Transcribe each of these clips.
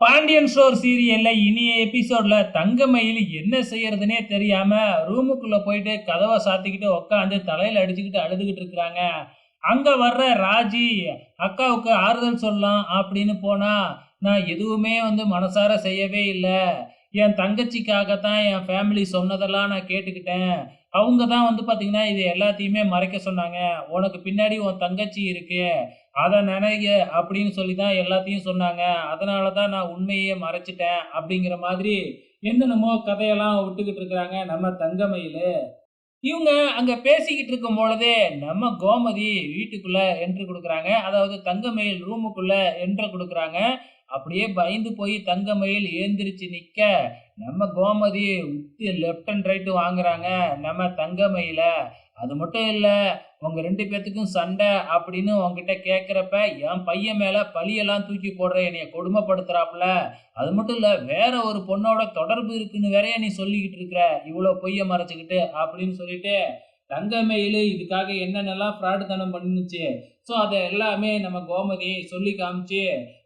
Pandian store சீரியல்ல இனிய எபிசோட்ல தங்கமயில் என்ன செய்யறதுனே தெரியாம ரூமுக்குள்ள போயிட்டு கதவை சாத்திக்கிட்டு உக்காந்து தலையில அடிச்சுக்கிட்டு அழுதுகிட்டு இருக்கிறாங்க. அங்க வர்ற ராஜி அக்காவுக்கு ஆறுதல் சொல்லலாம் அப்படின்னு போனா நான் எதுவுமே வந்து மனசார செய்யவே இல்லை. என் தங்கச்சிக்காக தான் என் ஃபேமிலி சொன்னதெல்லாம் நான் கேட்டுக்கிட்டேன். அவங்க தான் வந்து பார்த்தீங்கன்னா இது எல்லாத்தையுமே மறைக்க சொன்னாங்க. உனக்கு பின்னாடி உன் தங்கச்சி இருக்கு. அதை நினைக்க அப்படின்னு சொல்லி தான் எல்லாத்தையும் சொன்னாங்க. அதனால தான் நான் உண்மையே மறைச்சிட்டேன் அப்படிங்கிற மாதிரி என்னென்னமோ கதையெல்லாம் விட்டுக்கிட்டு இருக்கிறாங்க நம்ம தங்கமயில். இவங்க அங்கே பேசிக்கிட்டு இருக்கும் பொழுதே நம்ம கோமதி வீட்டுக்குள்ளே என்ட்ரு கொடுக்குறாங்க. அதாவது தங்கமயில் ரூமுக்குள்ளே என்ட்ரு கொடுக்குறாங்க. அப்படியே பயந்து போய் தங்கமயில் ஏந்திரிச்சு நிற்க நம்ம கோமதி உத்து லெஃப்ட் அண்ட் ரைட்டு வாங்குறாங்க நம்ம தங்கமயில. அது மட்டும் இல்லை உங்க ரெண்டு பேத்துக்கும் சண்டை அப்படின்னு உங்ககிட்ட கேட்குறப்ப என் பையன் மேலே பழியெல்லாம் தூக்கி போடுற என்னைய கொடுமைப்படுத்துறாப்புல. அது மட்டும் இல்லை வேற ஒரு பொண்ணோட தொடர்பு இருக்குன்னு வேறையா நீ சொல்லிக்கிட்டு இருக்கிற? இவ்வளோ பொய்ய மறைச்சிக்கிட்டு அப்படின்னு சொல்லிட்டு தங்கமயில் இதுக்காக என்னென்னலாம் ஃப்ராடு தனம் பண்ணுச்சு? ஸோ அதை எல்லாமே நம்ம கோமதி சொல்லி காமிச்சு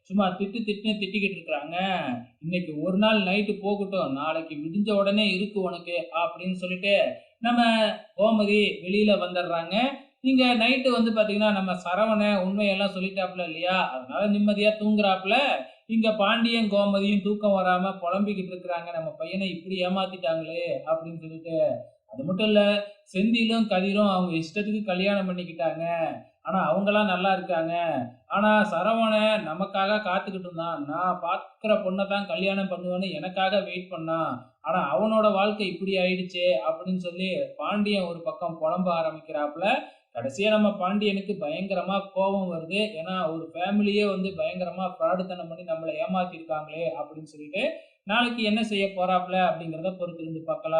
சும்மா திட்டு திட்டுன்னு திட்டிக்கிட்டு இருக்கிறாங்க. இன்னைக்கு ஒரு நாள் நைட்டு போகட்டும். நாளைக்கு விடிஞ்ச உடனே இருக்கு உனக்கு அப்படின்னு சொல்லிட்டு நம்ம கோமதி வெளியில வந்துடுறாங்க. இங்க நைட்டு வந்து பாத்தீங்கன்னா நம்ம சரவணை உண்மையெல்லாம் சொல்லிட்டாப்ல இல்லையா? அதனால நிம்மதியா தூங்குறாப்புல. இங்க பாண்டியன் கோமதியும் தூக்கம் வராம புலம்பிக்கிட்டு இருக்கிறாங்க. நம்ம பையனை இப்படி ஏமாத்திட்டாங்களே அப்படின்னு சொல்லிட்டு அது மட்டும் இல்ல செந்திலும் கதிரும் அவங்க இஷ்டத்துக்கு கல்யாணம் பண்ணிக்கிட்டாங்க. ஆனா அவங்கெல்லாம் நல்லா இருக்காங்க. ஆனா சரவணன் நமக்காக காத்துக்கிட்டு இருந்தான். நான் பார்க்குற பொண்ணை தான் கல்யாணம் பண்ணுவேன்னு எனக்காக வெயிட் பண்ணான். ஆனா அவனோட வாழ்க்கை இப்படி ஆயிடுச்சே அப்படின்னு சொல்லி பாண்டியன் ஒரு பக்கம் புலம்ப ஆரம்பிக்கிறாப்புல. கடைசியா நம்ம பாண்டியனுக்கு பயங்கரமா கோபம் வருது. ஏன்னா ஒரு ஃபேமிலியே வந்து பயங்கரமா ஃப்ராடுத்தனம் பண்ணி நம்மளை ஏமாத்திருக்காங்களே அப்படின்னு சொல்லிட்டு நாளைக்கு என்ன செய்ய போறாப்புல அப்படிங்கிறத பொறுத்திருந்து பார்க்கலாம்.